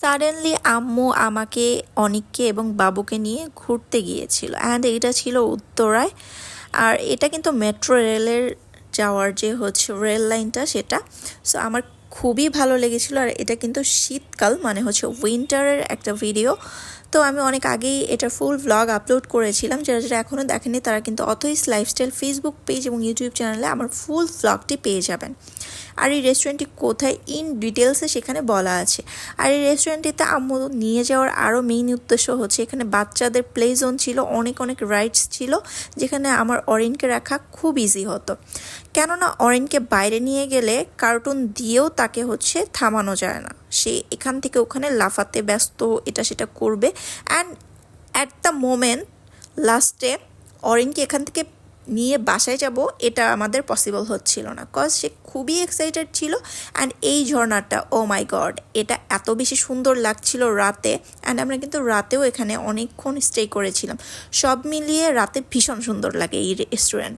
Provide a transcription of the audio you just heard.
Suddenly আম্মু আমাকে, অনিককে এবং বাবুকে নিয়ে ঘুরতে গিয়েছিল। অ্যান্ড এটা ছিল উত্তরায়। আর এটা কিন্তু মেট্রো রেলের যাওয়ার যে হচ্ছে রেল লাইনটা সেটা। সো আমার খুবই ভালো লেগেছিল। আর এটা কিন্তু শীতকাল মানে হচ্ছে উইন্টারের একটা ভিডিও তো আমি অনেক আগেই এটা ফুল ভ্লগ আপলোড করেছিলাম। যারা যারা এখনও দেখেনি তারা কিন্তু অথইস লাইফস্টাইল ফেসবুক পেজ এবং ইউটিউব চ্যানেলে আমার ফুল ভ্লগটি পেয়ে যাবেন। আর এই রেস্টুরেন্টটি কোথায়? ইন ডিটেলসে সেখানে বলা আছে। আর এই রেস্টুরেন্টটিতে আম্মু নিয়ে যাওয়ার আরও মেইন উদ্দেশ্য হচ্ছে, এখানে বাচ্চাদের প্লে জোন ছিল, অনেক অনেক রাইডস ছিল, যেখানে আমার অরিনকে রাখা খুব ইজি হতো। কেননা অরিনকে বাইরে নিয়ে গেলে কার্টুন দিয়েও তাকে হচ্ছে থামানো যায় না। সে এখান থেকে ওখানে লাফাতে ব্যস্ত, এটা সেটা করবে। অ্যান্ড অ্যাট দ্য মোমেন্ট লাস্টে অরিনকে এখান থেকে নিয়ে বাসায় যাব, এটা আমাদের পসিবল হচ্ছিল না। কজ সে খুবই এক্সাইটেড ছিল অ্যান্ড এই ঝর্ণাটা ও মাই গড এটা এত বেশি সুন্দর লাগছিল রাতে অ্যান্ড আমরা কিন্তু রাতেও এখানে অনেকক্ষণ স্টে করেছিলাম। সব মিলিয়ে রাতে ভীষণ সুন্দর লাগে এই রেস্টুরেন্ট